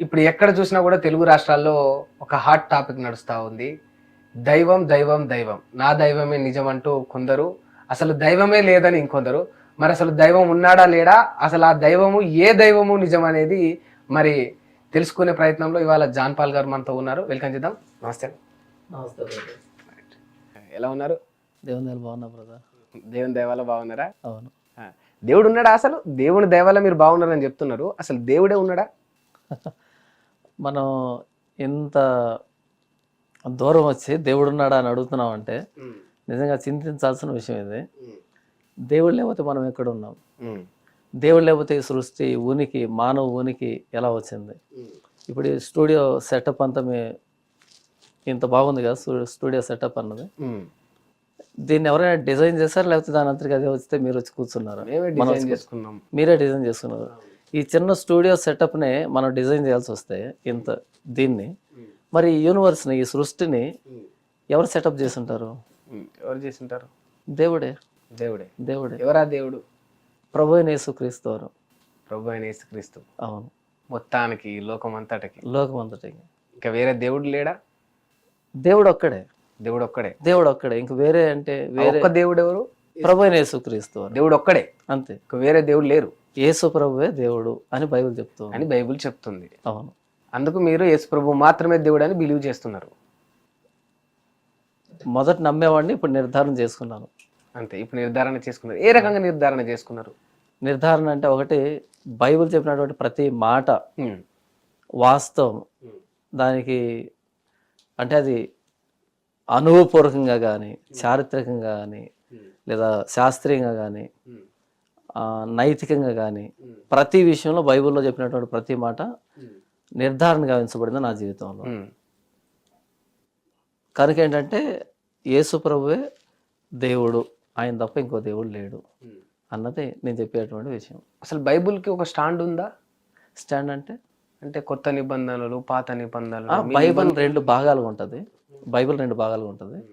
ఇప్పుడు ఎక్కడ చూసినా కూడా తెలుగు రాష్ట్రాల్లో ఒక హాట్ టాపిక్ నడుస్తూ ఉంది. దైవం దైవం దైవం. నా దైవమే నిజం అంటూ కొందరు అసలు దైవమే లేదని ఇంకొందరు మరి అసలు దైవం ఉన్నాడా లేడా అసలు ఆ దైవము ఏ దైవము నిజం అనేది మరి తెలుసుకునే ప్రయత్నంలో ఇవాళ జాన్ పాల్ గారు మనతో ఉన్నారు. వెల్కమ్ చేద్దాం. నమస్తే. నమస్తే ఎలా ఉన్నారు? దేవుని దయలు బాగున్నా బ్రదర్. దేవుని దైవాల బాగున్నారా? అవును. దేవుడు ఉన్నాడా అసలు? దేవుని దైవాల మీరు బాగున్నారని చెప్తున్నారు. అసలు దేవుడే ఉన్నాడా? మనం ఇంత దూరం వచ్చి దేవుడు ఉన్నాడా అని అడుగుతున్నాం అంటే నిజంగా చింతించాల్సిన విషయం ఇది. దేవుడు లేకపోతే మనం ఎక్కడ ఉన్నాం? దేవుడు లేకపోతే ఈ సృష్టి ఉనికి మానవ ఉనికి ఎలా వచ్చింది? ఇప్పుడు ఈ స్టూడియో సెటప్ అంతా మీ ఇంత బాగుంది కదా స్టూ- స్టూడియో సెటప్ అన్నది. దీన్ని ఎవరైనా డిజైన్ చేశారు? లేకపోతే దాని అంతటికి అదే వస్తే మీరు వచ్చి కూర్చున్నారు? మీరే డిజైన్ చేసుకున్నారు. ఈ చిన్న స్టూడియో సెటప్ని మనం డిజైన్ చేయాల్సి వస్తే ఇంత దీన్ని. మరి ఈ యూనివర్స్ని ఈ సృష్టిని ఎవరు సెటప్ చేసి ఉంటారు ఎవరు చేసింటారు? దేవుడే. దేవుడే. దేవుడే. ఎవరా దేవుడు? ప్రభు యేసుక్రీస్తు వారు. ప్రభు అయిన యేసుక్రీస్తు. అవును. మొత్తానికి లోకం అంతటికి లోకం అంతటికి ఇంకా వేరే దేవుడు లేడా? దేవుడు ఒక్కడే దేవుడు ఒక్కడే దేవుడు ఒక్కడే ఇంక వేరే అంటే వేరే దేవుడు ఎవరు ప్రభు యేసుక్రీస్తు దేవుడు ఒక్కడే అంతే. ఇంకా వేరే దేవుడు లేరు. యేసు ప్రభువే దేవుడు అని బైబిల్ చెప్తుంది. అని బైబిల్ చెప్తుంది. అవును. అందుకు మీరు యేసు ప్రభు మాత్రమే దేవుడు అని బిలీవ్ చేస్తున్నారు. మొదట నమ్మేవాడిని ఇప్పుడు నిర్ధారణ చేసుకున్నాను. అంతే ఇప్పుడు నిర్ధారణ చేసుకున్నారు. ఏ రకంగా నిర్ధారణ చేసుకున్నారు? నిర్ధారణ అంటే ఒకటి బైబిల్ చెప్పినటువంటి ప్రతి మాట వాస్తవం. దానికి అంటే అది అనుభవపూర్వకంగా కానీ చారిత్రకంగా కానీ లేదా శాస్త్రీయంగా కానీ నైతికంగా కానీ ప్రతి విషయంలో బైబిల్లో చెప్పినటువంటి ప్రతి మాట నిర్ధారణ గావించబడింది నా జీవితంలో. కనుక ఏంటంటే యేసు ప్రభువే దేవుడు ఆయన తప్ప ఇంకో దేవుడు లేడు. అన్నది నేను చెప్పేటువంటి విషయం. అసలు బైబిల్కి ఒక స్టాండ్ ఉందా? స్టాండ్ అంటే? అంటే కొత్త నిబంధనలు పాత నిబంధనలు బైబిల్ రెండు భాగాలుగా ఉంటుంది. బైబిల్ రెండు భాగాలుగా ఉంటుంది.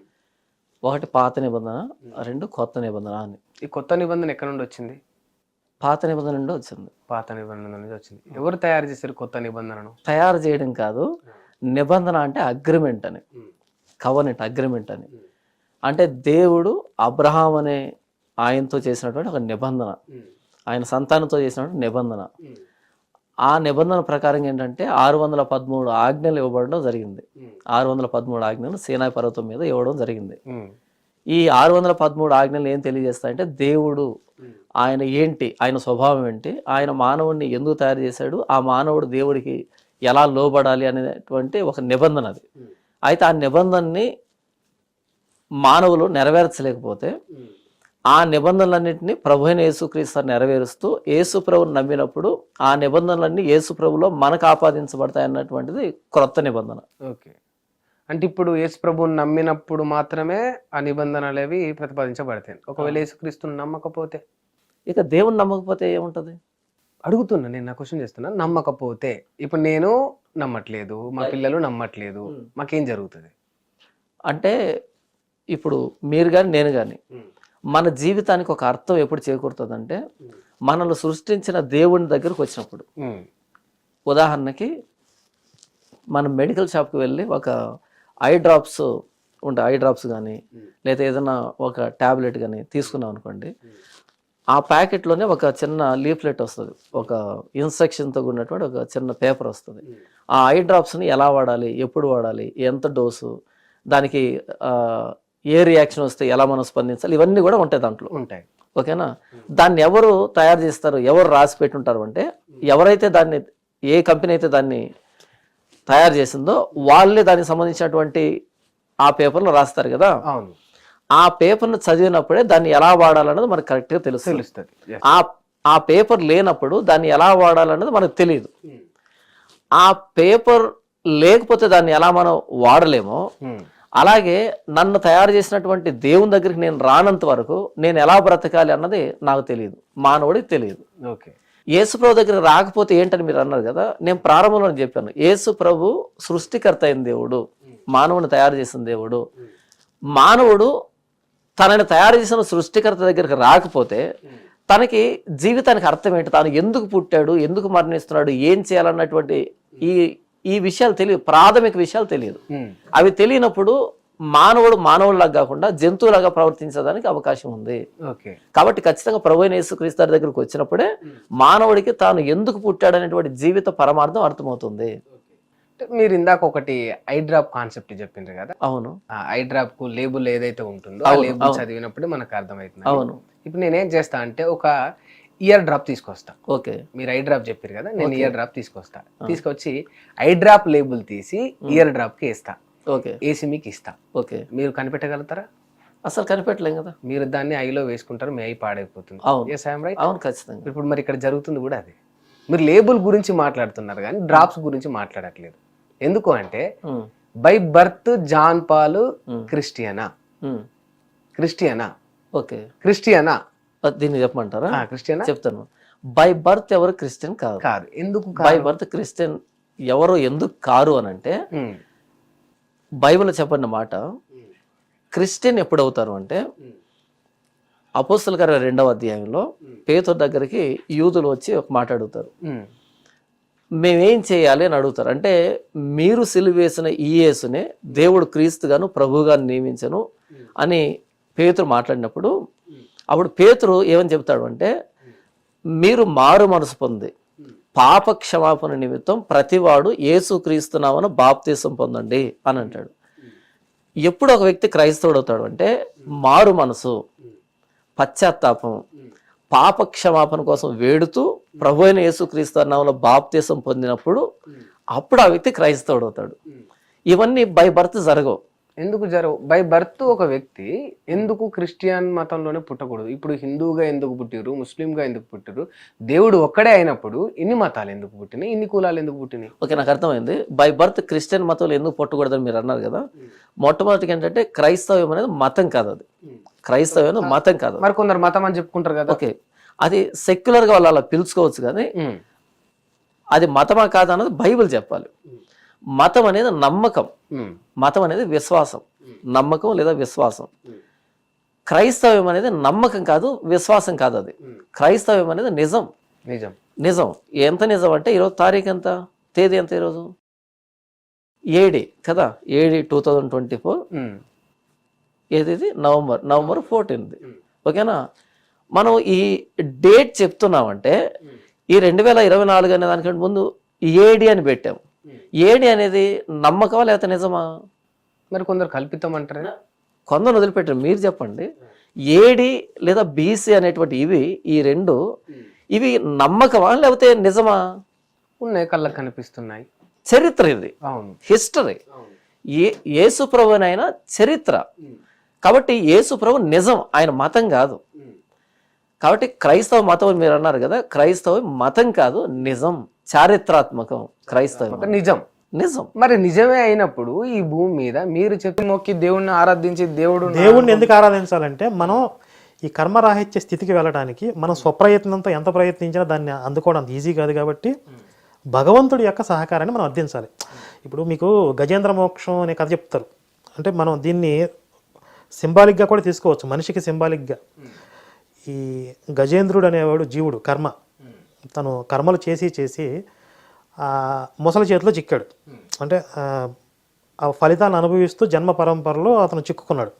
ఒకటి పాత నిబంధన రెండు కొత్త నిబంధన అని. ఈ కొత్త నిబంధన ఎక్కడ నుండి వచ్చింది? పాత నిబంధన నుండి వచ్చింది. పాత నిబంధన నుంచి వచ్చింది. ఎవరు తయారు చేశారు కొత్త నిబంధనను? తయారు చేయడం కాదు నిబంధన అంటే అగ్రిమెంట్ అని. కవనెంట్ అగ్రిమెంట్ అని. అంటే దేవుడు అబ్రహాం అనే ఆయనతో చేసినటువంటి ఒక నిబంధన. ఆయన సంతానంతో చేసినటువంటి నిబంధన. ఆ నిబంధన ప్రకారం ఏంటంటే ఆరు వందల పదమూడు ఆజ్ఞలు ఇవ్వబడడం జరిగింది. ఆరు వందల పదమూడు ఆజ్ఞలు సేనాయి పర్వతం మీద ఇవ్వడం జరిగింది. ఈ ఆరు వందల పదమూడు ఆజ్ఞలు ఏం తెలియజేస్తాయంటే దేవుడు ఆయన ఏంటి ఆయన స్వభావం ఏంటి ఆయన మానవుడిని ఎందుకు తయారు చేశాడు ఆ మానవుడు దేవుడికి ఎలా లోబడాలి అనేటువంటి ఒక నిబంధన అది. అయితే ఆ నిబంధనని మానవులు నెరవేర్చలేకపోతే ఆ నిబంధనలన్నింటినీ ప్రభు అయిన యేసుక్రీస్తు నెరవేరుస్తూ యేసు ప్రభుని నమ్మినప్పుడు ఆ నిబంధనలన్నీ యేసు ప్రభులో మనకు ఆపాదించబడతాయి అన్నటువంటిది క్రొత్త నిబంధన. ఓకే. అంటే ఇప్పుడు యేసు ప్రభువుని నమ్మినప్పుడు మాత్రమే ఆ నిబంధనలు అవి ప్రతిపాదించబడతాయి. ఒకవేళ యేసుక్రీస్తుని నమ్మకపోతే? ఇక దేవుని నమ్మకపోతే ఏముంటది? అడుగుతున్నా నేను నా క్వశ్చన్ చేస్తున్నా. నమ్మకపోతే ఇప్పుడు నేను నమ్మట్లేదు మా పిల్లలు నమ్మట్లేదు మాకేం జరుగుతుంది? అంటే ఇప్పుడు మీరు కానీ నేను కానీ మన జీవితానికి ఒక అర్థం ఎప్పుడు చేకూరుతుందంటే మనల్ని సృష్టించిన దేవుని దగ్గరకు వచ్చినప్పుడు. ఉదాహరణకి మనం మెడికల్ షాప్కి వెళ్ళి ఒక ఐ డ్రాప్స్ ఉంటాయి ఐ డ్రాప్స్ కానీ లేదా ఏదైనా ఒక ట్యాబ్లెట్ కానీ తీసుకున్నాం అనుకోండి ఆ ప్యాకెట్లోనే ఒక చిన్న లీఫ్లెట్ వస్తుంది. ఒక ఇన్స్ట్రక్షన్తో ఉన్నటువంటి ఒక చిన్న పేపర్ వస్తుంది. ఆ ఐ డ్రాప్స్ని ఎలా వాడాలి ఎప్పుడు వాడాలి ఎంత డోసు దానికి ఏ రియాక్షన్ వస్తే ఎలా మనం స్పందించాలి ఇవన్నీ కూడా ఉంటాయి దాంట్లో. ఉంటాయి. ఓకేనా? దాన్ని ఎవరు తయారు చేస్తారు ఎవరు రాసి పెట్టుంటారు అంటే ఎవరైతే దాన్ని ఏ కంపెనీ అయితే దాన్ని తయారు చేసిందో వాళ్ళే దానికి సంబంధించినటువంటి ఆ పేపర్లో రాస్తారు కదా. అవును. ఆ పేపర్ను చదివినప్పుడే దాన్ని ఎలా వాడాలన్నది మనకు కరెక్ట్గా తెలుస్తుంది. తెలుస్తుంది. ఆ ఆ పేపర్ లేనప్పుడు దాన్ని ఎలా వాడాలన్నది మనకు తెలియదు ఆ పేపర్ లేకపోతే దాన్ని ఎలా మనం వాడలేమో ఉమ్, అలాగే నన్ను తయారు చేసినటువంటి దేవుని దగ్గరికి నేను రానంత వరకు నేను ఎలా బ్రతకాలి అన్నది నాకు తెలియదు మానవుడికి తెలియదు ఓకే. యేసు ప్రభు దగ్గరికి రాకపోతే ఏంటని మీరు అన్నారు కదా నేను ప్రారంభంలో చెప్పాను. యేసు ప్రభు సృష్టికర్త అయిన దేవుడు మానవుని తయారు చేసిన దేవుడు. మానవుడు తనని తయారు చేసిన సృష్టికర్త దగ్గరికి రాకపోతే తనకి జీవితానికి అర్థం ఏంటి? తాను ఎందుకు పుట్టాడు? ఎందుకు మరణిస్తున్నాడు? ఏం చేయాలన్నటువంటి ఈ ఈ విషయాలు తెలియదు. ప్రాథమిక విషయాలు తెలియదు. అవి తెలియనప్పుడు మానవుడు మానవుడిలాగా కాకుండా జంతువులాగా ప్రవర్తించడానికి అవకాశం ఉంది. ఓకే. కాబట్టి ఖచ్చితంగా ప్రభు యేసుక్రీస్తు దగ్గరికి వచ్చినప్పుడే మానవుడికి తాను ఎందుకు పుట్టాడనేటువంటి జీవిత పరమార్థం అర్థమవుతుంది. మీరు ఇందాక ఒకటి ఐ డ్రాప్ కాన్సెప్ట్ చెప్పిండ్రు కదా? అవును. ఆ ఐ డ్రాప్కు లేబుల్ ఏదైతే ఉంటుందో ఆ లేబుల్. చదివినప్పుడు మనకు అర్థమవుతుంది. అవును. ఇప్పుడు నేనేం చేస్తా అంటే ఒక ఇయర్ డ్రాప్ తీసుకొస్తా. ఓకే. మీరు ఐ డ్రాప్ చెప్పారు కదా? నేను ఇయర్ డ్రాప్ తీసుకొస్తా. తీసుకొచ్చి ఐ డ్రాప్ లేబుల్ తీసి ఇయర్ డ్రాప్కి ఇస్తా ఓకే. ఏసీ మీకు ఇస్తా. ఓకే. మీరు కనిపెట్టగలుగుతారా? అసలు కనిపెట్టలేం కదా. మీరు దాన్ని ఐలో వేసుకుంటారు మీ ఐ పాడైపోతుంది. అవును. ఖచ్చితంగా. ఇప్పుడు మరి ఇక్కడ జరుగుతుంది కూడా అదే. మీరు లేబుల్ గురించి మాట్లాడుతున్నారు కానీ డ్రాప్స్ గురించి మాట్లాడట్లేదు. ఎందుకు అంటే బై బర్త్ జాన్ పాల్ క్రిస్టియనా. క్రిస్టియనా? ఓకే. క్రిస్టియనా? దీన్ని చెప్పమంటారా? క్రిస్టియనా? చెప్తాను. బై బర్త్ ఎవరు క్రిస్టియన్ కాదు. కాదు. ఎందుకు బై బర్త్ క్రిస్టియన్ ఎవరు ఎందుకు కారు అని అంటే బైబిల్ చెప్పండి మాట క్రిస్టియన్ ఎప్పుడు అవుతారు అంటే అపోస్తుల గారి రెండవ అధ్యాయంలో పేతురు దగ్గరికి యూదులు వచ్చి ఒక మాట అడుగుతారు. మేమేం చేయాలి అని అడుగుతారు. అంటే మీరు సిలివేసిన ఈ యేసునే దేవుడు క్రీస్తుగాను ప్రభువుగాను నియమించను అని పేతురు మాట్లాడినప్పుడు అప్పుడు పేతురు ఏమని చెప్తాడు అంటే మీరు మారు మనసు పొంది పాప క్షమాపణ నిమిత్తం ప్రతివాడు యేసు బాప్తీసం పొందండి అని అంటాడు. ఎప్పుడు ఒక వ్యక్తి క్రైస్తవుడు అవుతాడు అంటే మారు మనసు పశ్చాత్తాపం పాప క్షమాపణ కోసం వేడుతూ ప్రభు అయిన యేసుక్రీస్తు నామంలో బాప్తీసం పొందినప్పుడు అప్పుడు ఆ వ్యక్తి క్రైస్తవుడు అవుతాడు. ఇవన్నీ బై బర్త్ జరగవు. ఎందుకు జరగవు బై బర్త్ ఒక వ్యక్తి ఎందుకు క్రిస్టియన్ మతంలోనే పుట్టకూడదు? ఇప్పుడు హిందూగా ఎందుకు పుట్టిరు ముస్లింగా ఎందుకు పుట్టిరు దేవుడు ఒక్కడే అయినప్పుడు ఇన్ని మతాలు ఎందుకు పుట్టినాయి? ఇన్ని కులాలు ఎందుకు పుట్టినాయి? ఓకే నాకు అర్థమైంది. బై బర్త్ క్రిస్టియన్ మతంలో ఎందుకు పుట్టకూడదని మీరు అన్నారు కదా మొట్టమొదటిగా ఏంటంటే క్రైస్తవ్యం అనేది మతం కాదు అది. క్రైస్తవ్యం అనేది మతం కాదు మరి కొందరు మతం అని చెప్పుకుంటారు కదా. ఓకే అది సెక్యులర్గా వాళ్ళు అలా పిలుచుకోవచ్చు కానీ ఉమ్, అది మతమా కాదా అన్నది బైబిల్ చెప్పాలి. మతం అనేది నమ్మకం. మతం అనేది విశ్వాసం. నమ్మకం లేదా విశ్వాసం. క్రైస్తవ్యం అనేది నమ్మకం కాదు విశ్వాసం కాదు అది. క్రైస్తవ్యం అనేది నిజం. నిజం. నిజం. ఎంత నిజం అంటే ఈరోజు తారీఖు ఎంత? తేదీ ఎంత ఈరోజు? ఏడి కదా? AD two thousand twenty four. ఏది నవంబర్. నవంబర్ ఫోర్టీన్త్ ఓకేనా? మనం ఈ డేట్ చెప్తున్నామంటే ఈ రెండు వేల ఇరవై నాలుగు అనే దానికంటే ముందు ఏడి అని పెట్టాం ఏడి అనేది నమ్మకమా లేకపోతే నిజమా? మరి కొందరు కల్పితం అంటారు కొందరు వదిలిపెట్టారు. మీరు చెప్పండి. ఏడి లేదా బీసీ అనేటువంటి ఇవి ఈ రెండు ఇవి నమ్మకమా లేకపోతే నిజమా? ఉన్నాయి కళ్ళకు కనిపిస్తున్నాయి. చరిత్ర ఇది. అవును. హిస్టరీ. ఏ యేసుప్రభునైనా చరిత్ర. కాబట్టి యేసుప్రభు నిజం. ఆయన మతం కాదు. కాబట్టి క్రైస్తవ మతం అని మీరు అన్నారు కదా క్రైస్తవం మతం కాదు నిజం చారిత్రాత్మకం క్రైస్తవం నిజం. నిజం. మరి నిజమే అయినప్పుడు ఈ భూమి మీద మీరు చెప్పి మొక్కి దేవుణ్ణి ఆరాధించి దేవుడు దేవుణ్ణి ఎందుకు ఆరాధించాలంటే మనం ఈ కర్మరాహిత్య స్థితికి వెళ్ళడానికి మనం స్వప్రయత్నంతో ఎంత ప్రయత్నించినా దాన్ని అందుకోవడం అంత ఈజీ కాదు కాబట్టి భగవంతుడి యొక్క సహకారాన్ని మనం అర్థించాలి ఇప్పుడు మీకు గజేంద్ర మోక్షం అనే కథ చెప్తారు. అంటే మనం దీన్ని సింబాలిక్గా కూడా తీసుకోవచ్చు మనిషికి సింబాలిక్గా. ఈ గజేంద్రుడు అనేవాడు జీవుడు కర్మ. తను కర్మలు చేసి చేసి ముసలి చేతిలో చిక్కాడు. అంటే ఆ, ఫలితాన్ని అనుభవిస్తూ జన్మ పరంపరలో అతను చిక్కుకున్నాడు.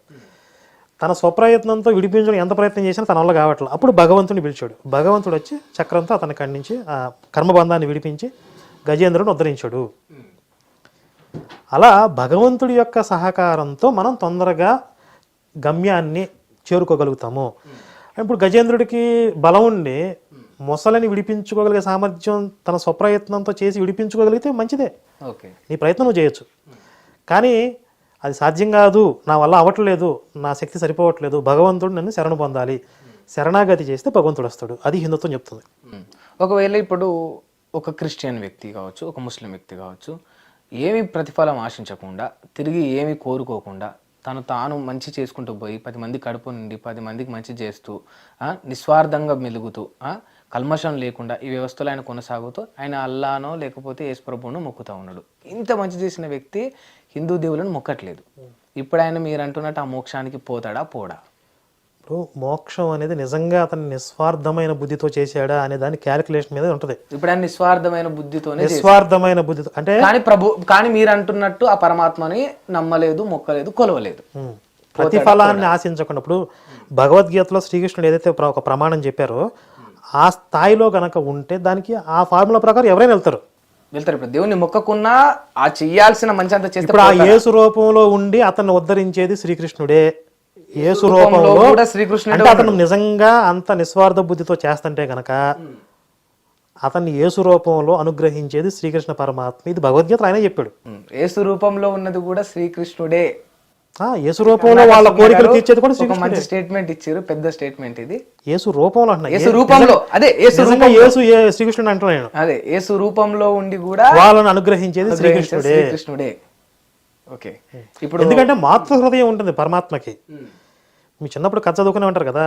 తన స్వప్రయత్నంతో విడిపించడం ఎంత ప్రయత్నం చేసినా తన వల్ల కావట్లేదు అప్పుడు భగవంతుని పిలిచాడు. భగవంతుడు వచ్చి చక్రంతో అతని ఖండించి ఆ కర్మబంధాన్ని విడిపించి గజేంద్రుని ఉద్ధరించాడు. అలా భగవంతుడి యొక్క సహకారంతో మనం తొందరగా గమ్యాన్ని చేరుకోగలుగుతాము. ఇప్పుడు గజేంద్రుడికి బలం ఉండి మొసలని విడిపించుకోగలిగే సామర్థ్యం తన స్వప్రయత్నంతో చేసి విడిపించుకోగలిగితే మంచిదే. ఓకే. నీ ప్రయత్నం నువ్వు చేయొచ్చు. కానీ అది సాధ్యం కాదు నా వల్ల అవ్వట్లేదు నా శక్తి సరిపోవట్లేదు భగవంతుడు నన్ను శరణు పొందాలి. శరణాగతి చేస్తే భగవంతుడు వస్తాడు. అది హిందుత్వం చెప్తుంది. ఒకవేళ ఇప్పుడు ఒక క్రిస్టియన్ వ్యక్తి కావచ్చు ఒక ముస్లిం వ్యక్తి కావచ్చు ఏమి ప్రతిఫలం ఆశించకుండా తిరిగి ఏమి కోరుకోకుండా తను తాను మంచి చేసుకుంటూ పోయి పది మంది కడుపు నుండి పది మందికి మంచి చేస్తూ నిస్వార్థంగా మెలుగుతూ కల్మషం లేకుండా ఈ వ్యవస్థలో ఆయన కొనసాగుతూ ఆయన అల్లానో లేకపోతే యేసుప్రభువును మొక్కుతూ ఉన్నాడు. ఇంత మంచి చేసిన వ్యక్తి హిందూ దేవులను మొక్కట్లేదు. ఇప్పుడు ఆయన మీరు అంటున్నట్టు ఆ మోక్షానికి పోతాడా? పోడా. ఇప్పుడు మోక్షం అనేది నిజంగా అతను నిస్వార్థమైన బుద్ధితో చేశాడా అనే దాని క్యాలిక్యులేషన్ మీద ఉంటుంది. ఇప్పుడు ఆయన నిస్వార్థమైన బుద్ధితోనే చేశాడు. నిస్వార్థమైన బుద్ధితో అంటే కానీ ప్రభు కానీ మీరు అంటున్నట్టు ఆ పరమాత్మని నమ్మలేదు మొక్కలేదు కొలవలేదు. ప్రతిఫలాన్ని ఆశించకుండా ఇప్పుడు భగవద్గీతలో శ్రీకృష్ణుడు ఏదైతే ఒక ప్రమాణం చెప్పారో ఆ స్థాయిలో గనక ఉంటే దానికి ఆ ఫార్ములా ప్రకారం ఎవరైనా వెళ్తారు. వెళ్తారు. ఇప్పుడు దేవుని మొక్కకున్నా ఆ చెయ్యాల్సిన మంచి అంత చేస్తే ఇప్పుడు ఆ యేసు రూపంలో ఉండి అతన్ని ఉద్ధరించేది శ్రీకృష్ణుడే. యేసు రూపంలో కూడా శ్రీకృష్ణుడే అంటే అతను నిజంగా అంత నిస్వార్థ బుద్ధితో చేస్తుంటే గనక అతన్ని యేసు రూపంలో అనుగ్రహించేది శ్రీకృష్ణ పరమాత్మ. ఇది భగవద్గీత ఆయన చెప్పాడు. యేసు రూపంలో ఉన్నది కూడా శ్రీకృష్ణుడే. యేసు రూపంలో వాళ్ళ కోరికలు తీర్చేది కూడా ఒక శ్రీకృష్ణుడే. మంచి స్టేట్మెంట్ ఇచ్చారు పెద్ద స్టేట్మెంట్ ఇది. యేసు రూపంలో అంటున్నా. యేసు రూపంలో. అదే యేసు నిజంగా యేసు శ్రీకృష్ణుడు అంటున్నా నేను. అదే యేసు రూపంలో ఉండి కూడా వాళ్ళని అనుగ్రహించేది శ్రీకృష్ణుడే. శ్రీకృష్ణుడే. ఓకే. ఇప్పుడు ఎందుకంటే మాతృ హృదయం ఉంటుంది పరమాత్మకి. మీ చిన్నప్పుడు కథ చదువుకునే ఉంటారు కదా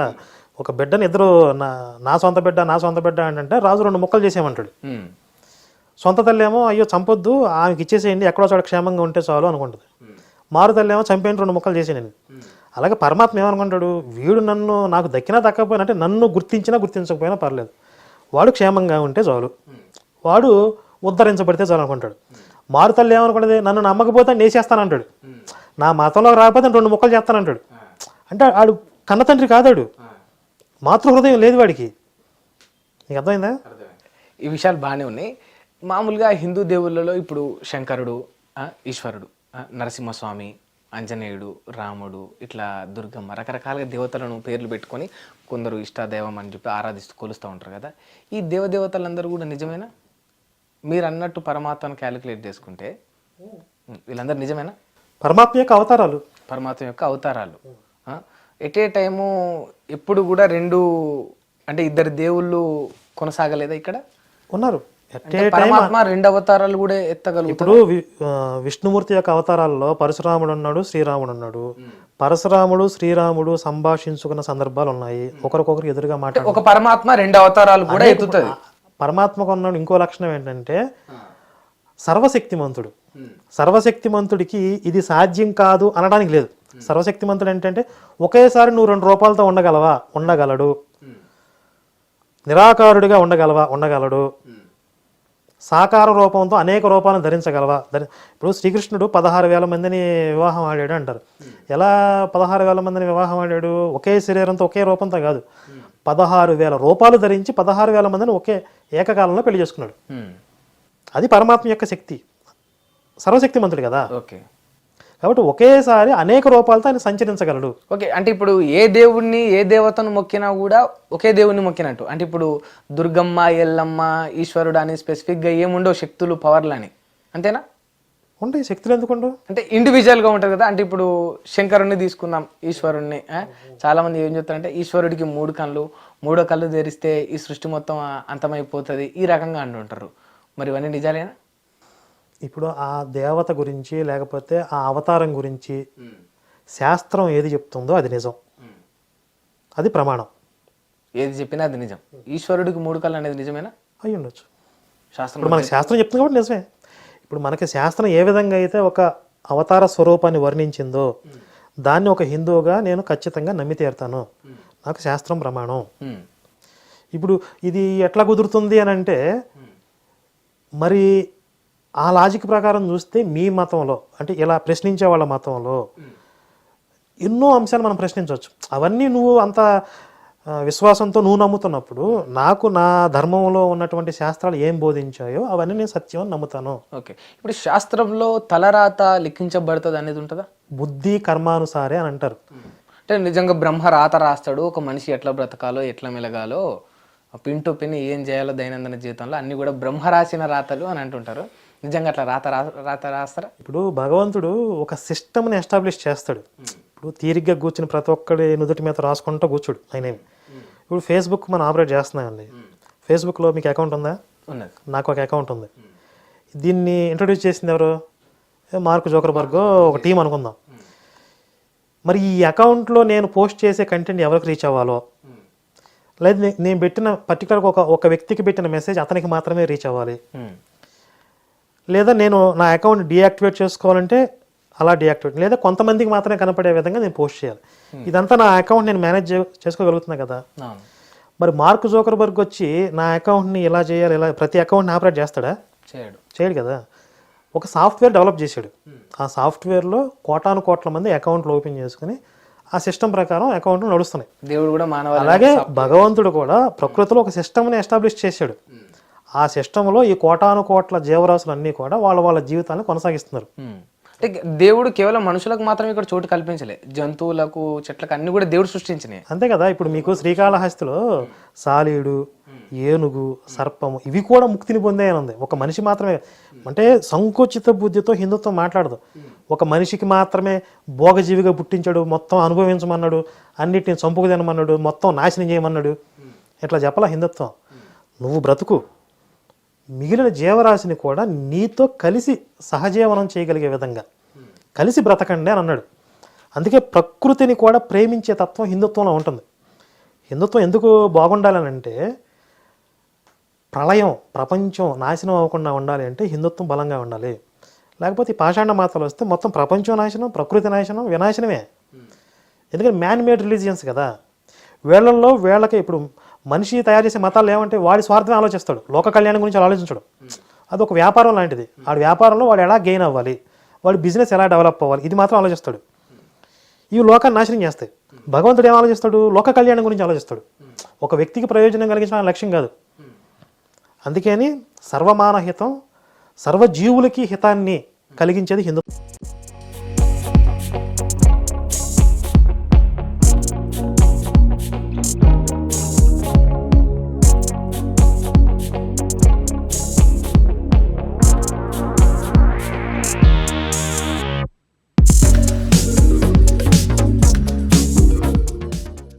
ఒక బిడ్డని ఇద్దరు నా నా సొంత బిడ్డ నా సొంత బిడ్డ అంటే రాజు రెండు ముక్కలు చేసేయమంటాడు. సొంత తల్లి ఏమో అయ్యో చంపొద్దు ఆమెకి ఇచ్చేసేయండి ఎక్కడో చోట క్షేమంగా ఉంటే చాలు అనుకుంటుంది. మారు తల్లి ఏమో చంపేయండి రెండు ముక్కలు చేసేయండి అలాగే పరమాత్మ ఏమనుకుంటాడు వీడు నన్ను నాకు దక్కినా దక్కకపోయినా అంటే నన్ను గుర్తించినా గుర్తించకపోయినా పర్లేదు. వాడు క్షేమంగా ఉంటే చాలు. వాడు ఉద్ధరించబడితే చాలు అనుకుంటాడు. మారు తల్లి ఏమనుకుంటుంది నన్ను నమ్మకపోతే నేసేస్తానంటాడు నా మతంలో రాకపోతే రెండు ముక్కలు చేస్తానంటాడు అంటే ఆడు కన్న తండ్రి కాదాడు మాతృహృదయం లేదు వాడికి. నీకు అర్థమైందా? ఈ విషయాలు బాగానే ఉన్నాయి. మామూలుగా హిందూ దేవుళ్ళలో ఇప్పుడు శంకరుడు ఈశ్వరుడు నరసింహస్వామి ఆంజనేయుడు రాముడు ఇట్లా దుర్గమ్మ రకరకాలుగా దేవతలను పేర్లు పెట్టుకొని కొందరు ఇష్టాదైవం అని చెప్పి ఆరాధిస్తూ కొలుస్తూ ఉంటారు కదా. ఈ దేవదేవతలందరూ కూడా నిజమేనా? మీరు అన్నట్టు పరమాత్మను క్యాలిక్యులేట్ చేసుకుంటే వీళ్ళందరూ నిజమేనా? పరమాత్మ యొక్క అవతారాలు. పరమాత్మ యొక్క అవతారాలు. ఎట్ ఏ టైము ఎప్పుడు కూడా రెండు అంటే ఇద్దరు దేవుళ్ళు కొనసాగలేదా ఇక్కడ? ఉన్నారు. పరమాత్మ రెండు అవతారాలు కూడా ఎత్తగలుగుతారు ఇప్పుడు విష్ణుమూర్తి యొక్క అవతారాల్లో పరశురాముడు ఉన్నాడు శ్రీరాముడు ఉన్నాడు. పరశురాముడు శ్రీరాముడు సంభాషించుకున్న సందర్భాలు ఉన్నాయి. ఒకరికొకరు ఎదురుగా మాట ఒక పరమాత్మ రెండు అవతారాలు కూడా ఎత్తుతుంది. పరమాత్మకు ఉన్న ఇంకో లక్షణం ఏంటంటే సర్వశక్తిమంతుడు. సర్వశక్తిమంతుడికి ఇది సాధ్యం కాదు అనడానికి లేదు. సర్వశక్తిమంతుడు ఏంటంటే ఒకేసారి నువ్వు రెండు రూపాయలతో ఉండగలవా? ఉండగలడు. నిరాకారుడిగా ఉండగలవా? ఉండగలడు. సాకార రూపంతో అనేక రూపాలను ధరించగలవా? ధరి ఇప్పుడు శ్రీకృష్ణుడు పదహారు వేల మందిని వివాహం ఆడాడు అంటారు. ఎలా పదహారు వేల మందిని వివాహం ఆడాడు? ఒకే శరీరంతో ఒకే రూపంతో కాదు. పదహారు వేల రూపాలు ధరించి పదహారు వేల మందిని ఒకే ఏకకాలంలో పెళ్ళి చేసుకున్నాడు. అది పరమాత్మ యొక్క శక్తి. సర్వశక్తిమంతుడు కదా. ఓకే. కాబట్టి ఒకేసారి అనేక రూపాలతో ఆయన సంచరించగలడు. ఓకే అంటే ఇప్పుడు ఏ దేవుణ్ణి ఏ దేవతను మొక్కినా కూడా ఒకే దేవుణ్ణి మొక్కినట్టు. అంటే ఇప్పుడు దుర్గమ్మ ఎల్లమ్మ ఈశ్వరుడు అని స్పెసిఫిక్గా ఏముండవు? శక్తులు పవర్లు అని. అంతేనా? ఉంటాయి. శక్తులు ఎందుకుండు అంటే ఇండివిజువల్గా ఉంటుంది కదా. అంటే ఇప్పుడు శంకరుణ్ణి తీసుకుందాం ఈశ్వరుణ్ణి. ఆ? చాలా మంది ఏం చెప్తారంటే ఈశ్వరుడికి మూడు కళ్ళు మూడో కళ్ళు తెరిస్తే ఈ సృష్టి మొత్తం అంతమైపోతుంది. ఈ రకంగా అంటుంటారు. మరి ఇవన్నీ నిజాలేనా? ఇప్పుడు ఆ దేవత గురించి లేకపోతే ఆ అవతారం గురించి శాస్త్రం ఏది చెప్తుందో అది నిజం. అది ప్రమాణం. ఏది చెప్పినా అది నిజం. ఈశ్వరుడికి మూడు కళ్ళు అనేది నిజమేనా? అయి ఉండొచ్చు. శాస్త్రం ఇప్పుడు మనకి శాస్త్రం చెప్తుంది కాబట్టి నిజమే. ఇప్పుడు మనకి శాస్త్రం ఏ విధంగా అయితే ఒక అవతార స్వరూపాన్ని వర్ణించిందో దాన్ని ఒక హిందువుగా నేను ఖచ్చితంగా నమ్మి తీరుతాను. నాకు శాస్త్రం ప్రమాణం. ఇప్పుడు ఇది ఎట్లా కుదురుతుంది అని అంటే మరి ఆ లాజిక్ ప్రకారం చూస్తే మీ మతంలో అంటే ఇలా ప్రశ్నించే వాళ్ళ మతంలో ఎన్నో అంశాలు మనం ప్రశ్నించవచ్చు. అవన్నీ నువ్వు అంత విశ్వాసంతో నువ్వు నమ్ముతున్నప్పుడు నాకు నా ధర్మంలో ఉన్నటువంటి శాస్త్రాలు ఏం బోధించాయో అవన్నీ నేను సత్యం అని నమ్ముతాను. ఓకే. ఇప్పుడు శాస్త్రంలో తలరాత లిఖించబడుతుంది అనేది ఉంటుందా? బుద్ధి కర్మానుసారే అని అంటారు. అంటే నిజంగా బ్రహ్మ రాత రాస్తాడు ఒక మనిషి ఎట్లా బ్రతకాలో ఎట్లా మెలగాలో పిన్ టు పిన్ ఏం చేయాలో దైనందిన జీవితంలో అన్ని కూడా బ్రహ్మ రాసిన రాతలు అని అంటుంటారు. నిజంగా అట్లా రాత రాత రాస్తారా? ఇప్పుడు భగవంతుడు ఒక సిస్టమ్ని ఎస్టాబ్లిష్ చేస్తాడు. ఇప్పుడు తీరిగ్గా కూర్చుని ప్రతి ఒక్కడి నుదుటి మీద రాసుకుంటూ కూర్చోడు ఆయన. ఇప్పుడు ఫేస్బుక్ మనం ఆపరేట్ చేస్తున్నామండి. ఫేస్బుక్లో మీకు అకౌంట్ ఉందా? ఉన్నది నాకు ఒక అకౌంట్ ఉంది. దీన్ని ఇంట్రొడ్యూస్ చేసింది ఎవరు? మార్క్ జోకర్బర్గ్ ఒక టీం అనుకుందాం. మరి ఈ అకౌంట్లో నేను పోస్ట్ చేసే కంటెంట్ ఎవరికి రీచ్ అవ్వాలో? లేదా నేను పెట్టిన పర్టికులర్ ఒక ఒక వ్యక్తికి పెట్టిన మెసేజ్ అతనికి మాత్రమే రీచ్ అవ్వాలి. లేదా నేను నా అకౌంట్ డీయాక్టివేట్ చేసుకోవాలంటే అలా డియాక్టివేట్ లేదా కొంతమందికి మాత్రమే కనపడే విధంగా నేను పోస్ట్ చేయాలి. ఇదంతా నా అకౌంట్ నేను మేనేజ్ చేసుకోగలుగుతున్నా కదా? మరి మార్క్ జోకర్బర్గ్ వచ్చి నా అకౌంట్ని ఇలా చేయాలి ఇలా ప్రతి అకౌంట్ని ఆపరేట్ చేస్తాడా? చేయడు. చేయడు కదా. ఒక సాఫ్ట్వేర్ డెవలప్ చేశాడు. ఆ సాఫ్ట్వేర్లో కోటాను కోట్ల మంది అకౌంట్లు ఓపెన్ చేసుకుని ఆ సిస్టమ్ ప్రకారం అకౌంట్లు నడుస్తున్నాయి. దేవుడు కూడా మానవ అలాగే భగవంతుడు కూడా ప్రకృతిలో ఒక సిస్టమ్ని ఎస్టాబ్లిష్ చేశాడు. ఆ సిస్టంలో ఈ కోటాను కోట్ల జీవరాశులు అన్నీ కూడా వాళ్ళ వాళ్ళ జీవితాన్ని కొనసాగిస్తున్నారు. అంటే దేవుడు కేవలం మనుషులకు మాత్రమే ఇక్కడ చోటు కల్పించలే. జంతువులకు చెట్లకు అన్ని కూడా దేవుడు సృష్టించినాయి. అంతే కదా ఇప్పుడు మీకు శ్రీకాళహస్తిలో సాలీడు ఏనుగు సర్పము ఇవి కూడా ముక్తిని పొందే అని ఉంది. ఒక మనిషి మాత్రమే అంటే సంకుచిత బుద్ధితో హిందుత్వం మాట్లాడదు. ఒక మనిషికి మాత్రమే భోగజీవిగా పుట్టించాడు మొత్తం అనుభవించమన్నాడు అన్నిటిని చంపుకు తినమన్నాడు మొత్తం నాశనం చేయమన్నాడు. ఇట్లా చెప్పాల హిందుత్వం? నువ్వు బ్రతుకు. మిగిలిన జీవరాశిని కూడా నీతో కలిసి సహజీవనం చేయగలిగే విధంగా. కలిసి బ్రతకండి అని అన్నాడు. అందుకే ప్రకృతిని కూడా ప్రేమించే తత్వం హిందుత్వంలో ఉంటుంది. హిందుత్వం ఎందుకు బాగుండాలని అంటే ప్రళయం ప్రపంచం నాశనం అవ్వకుండా ఉండాలి అంటే హిందుత్వం బలంగా ఉండాలి. లేకపోతే ఈ పాషాండ మాతలు వస్తే మొత్తం ప్రపంచం నాశనం ప్రకృతి నాశనం వినాశనమే. ఎందుకంటే మ్యాన్ మేడ్ రిలీజియన్స్ కదా. వీళ్ళల్లో వీళ్ళకి ఇప్పుడు మనిషి తయారు చేసే మతాలు ఏమంటే వాడి స్వార్థమే ఆలోచిస్తాడు. లోక కళ్యాణం గురించి ఆలోచించడు. అది ఒక వ్యాపారం లాంటిది. వాడి వ్యాపారంలో వాడు ఎలా గెయిన్ అవ్వాలి? వాడి బిజినెస్ ఎలా డెవలప్ అవ్వాలి? ఇది మాత్రం ఆలోచిస్తాడు. ఇవి లోకాన్ని నాశనం చేస్తాయి. భగవంతుడు ఏం ఆలోచిస్తాడు? లోక కళ్యాణం గురించి ఆలోచిస్తాడు. ఒక వ్యక్తికి ప్రయోజనం కలిగించడం లక్ష్యం కాదు. అందుకని సర్వమాన హితం సర్వజీవులకి హితాన్ని కలిగించేది హిందూ